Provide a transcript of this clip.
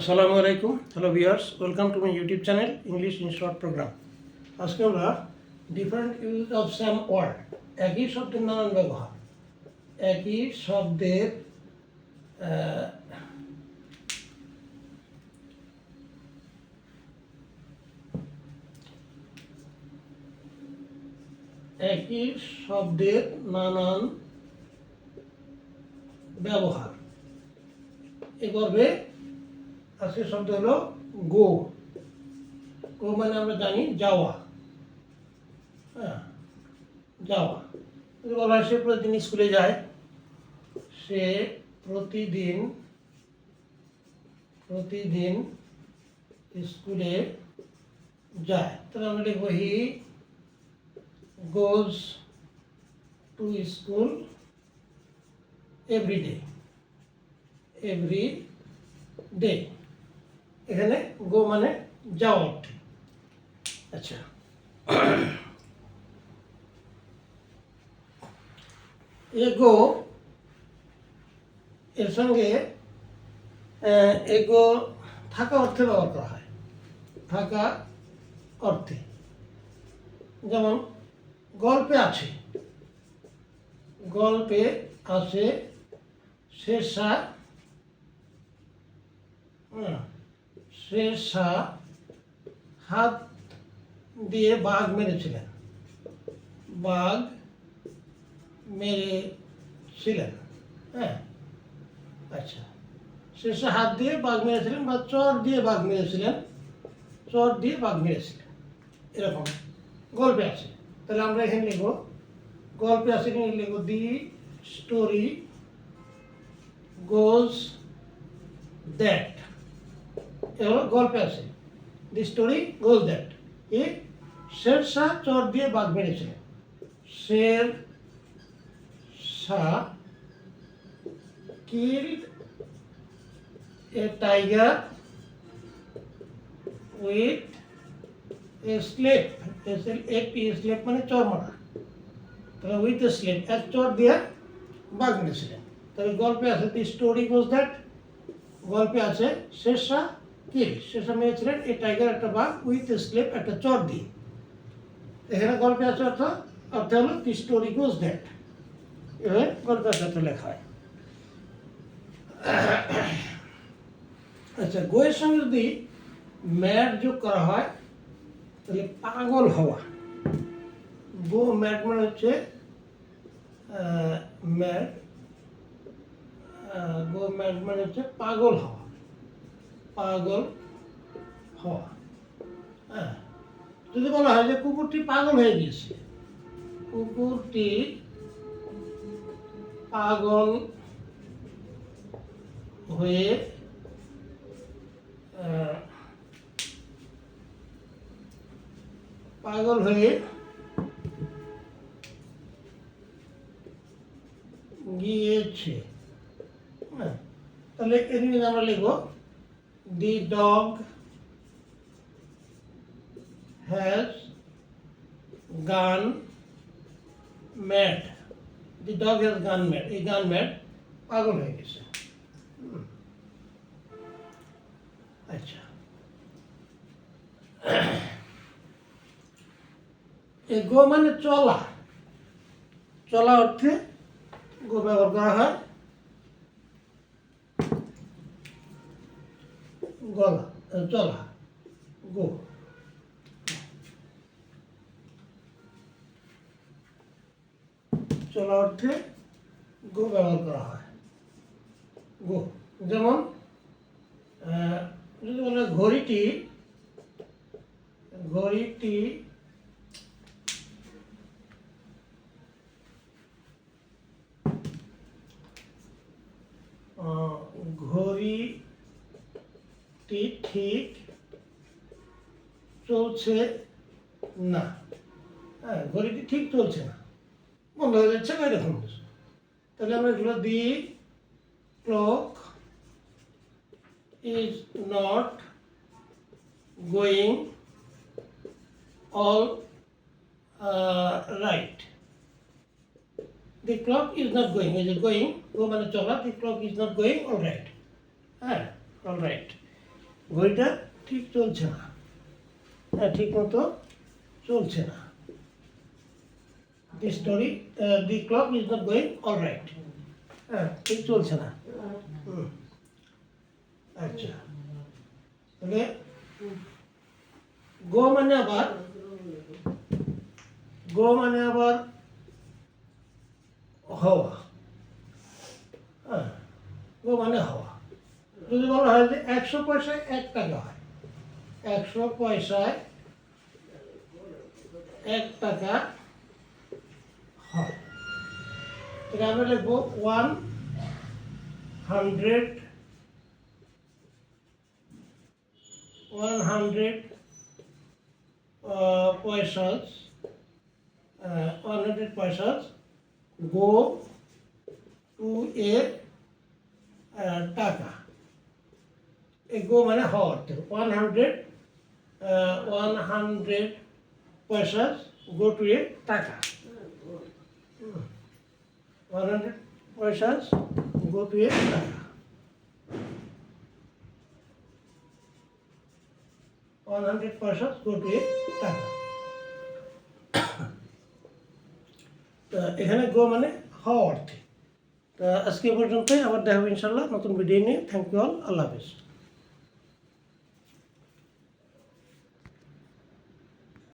আসসালামু আলাইকুম। Hello viewers welcome to my YouTube channel English in short program আজকে আমরা different use of same word একই শব্দের নানান ব্যবহার, একই শব্দের একই শব্দের নানান ব্যবহার। এই গর্বে আজকের শব্দ হলো গো। গো মানে আমরা জানি যাওয়া। হ্যাঁ যাওয়া। যদি বলা হয় সে প্রতিদিন স্কুলে যায়, সে প্রতিদিন প্রতিদিন স্কুলে যায়। তাহলে আমরা লিখব he goes to school every day every day এখানে গো মানে যাওয়া অর্থে আচ্ছা। এগো এর সঙ্গে এগো থাকা অর্থে ব্যবহার করা হয়। থাকা অর্থে। যেমন, গল্পে আছে। গল্পে আছে শেষা শেষা হাত দিয়ে বাঘ মেরেছিলেন। বাঘ মেরেছিলেন। হ্যাঁ। আচ্ছা। শেষে হাত দিয়ে বাঘ মেরেছিলেন বা চর দিয়ে বাঘ মেরেছিলেন? চর দিয়ে বাঘ মেরেছিলেন। এরকম। গল্পে আছে। তাহলে আমরা এখানে লিখব। গল্পে আছে এখানে লিখব। The story goes that. গল্পে আছে the story goes that a Sher Shah চর দিয়ে বাঘ মেরেছিলেন শের Shah killed a tiger with a slip S L A মানে চর মারা। তাহলে উইথ এ স্লিপ এক চর দিয়ে বাঘ মেরেছিলেন তাহলে গল্পে আছে দি স্টোরি গোজ দ্যাট গল্পে আছে শেষা কিল শেষা মেরেছিলেন এই টাইগার একটা বাঘ উইথ এ স্লিপ একটা চর দিয়ে এখানে গল্পে আছে অর্থ অর্থ হলো দি স্টোরি গোজ দ্যাট এভাবে গল্পের সাথে লেখা হয়। আচ্ছা গোয়ের সঙ্গে যদি ম্যাট যোগ করা হয়, তাহলে পাগল হওয়া। গো ম্যাট মানে হচ্ছে ম্যাট গো ম্যাট মানে হচ্ছে পাগল হওয়া। পাগল হওয়া। হ্যাঁ যদি বলা হয় যে কুকুরটি পাগল হয়ে গিয়েছে। কুকুরটি পাগল হয়ে পাগল হয়ে গিয়েছে। হ্যাঁ তাহলে এদিকে আমরা লিখব the dog has gone mad the dog has gone mad এই গান ম্যাড পাগল হয়ে গেছে। আচ্ছা। এ গো মানে চলা। চলা অর্থে গো ব্যবহার করা হয় গলা চলা গো। চলা অর্থে গো ব্যবহার করা হয়। গো যেমন যদি বলে ঘড়িটি ঘড়িটি আহ, ঠিক চলছে না হ্যাঁ ঘড়িটি ঠিক চলছে না বন্ধ হয়ে যাচ্ছে বা এরকম তাহলে আমরা এগুলো দিই clock going all uh, right. The clock is not going. Is it going? Go মানে চলা. The clock is not going all right. হ্যাঁ all right. ঘড়িটা ঠিক চলছে না। হ্যাঁ ঠিক মতো চলছে না। The story the clock is not going all right হ্যাঁ ঠিক চলছে না। আচ্ছা। তাহলে গো মানে আবার, গো মানে আবার হওয়া। হ্যাঁ গো মানে হওয়া। যদি বলা হয় যে একশো পয়সায় এক টাকা হয়, একশো পয়সায় এক টাকা হয়। তাহলে আমরা লিখব one hundred one hundred paisas one hundred paisas go to a taka. এই গো মানে হওয়ার থেকে। One hundred one hundred paisas go to a taka. One hundred paisas go to a taka. One hundred paisas go to a taka. এখানে go মানে হওয়া অর্থে তা আজকে পর্যন্তই। আবার দেখা ইনশাল্লাহ নতুন ভিডিও নিয়ে। থ্যাংক ইউ অল আল্লাহ হাফিজ।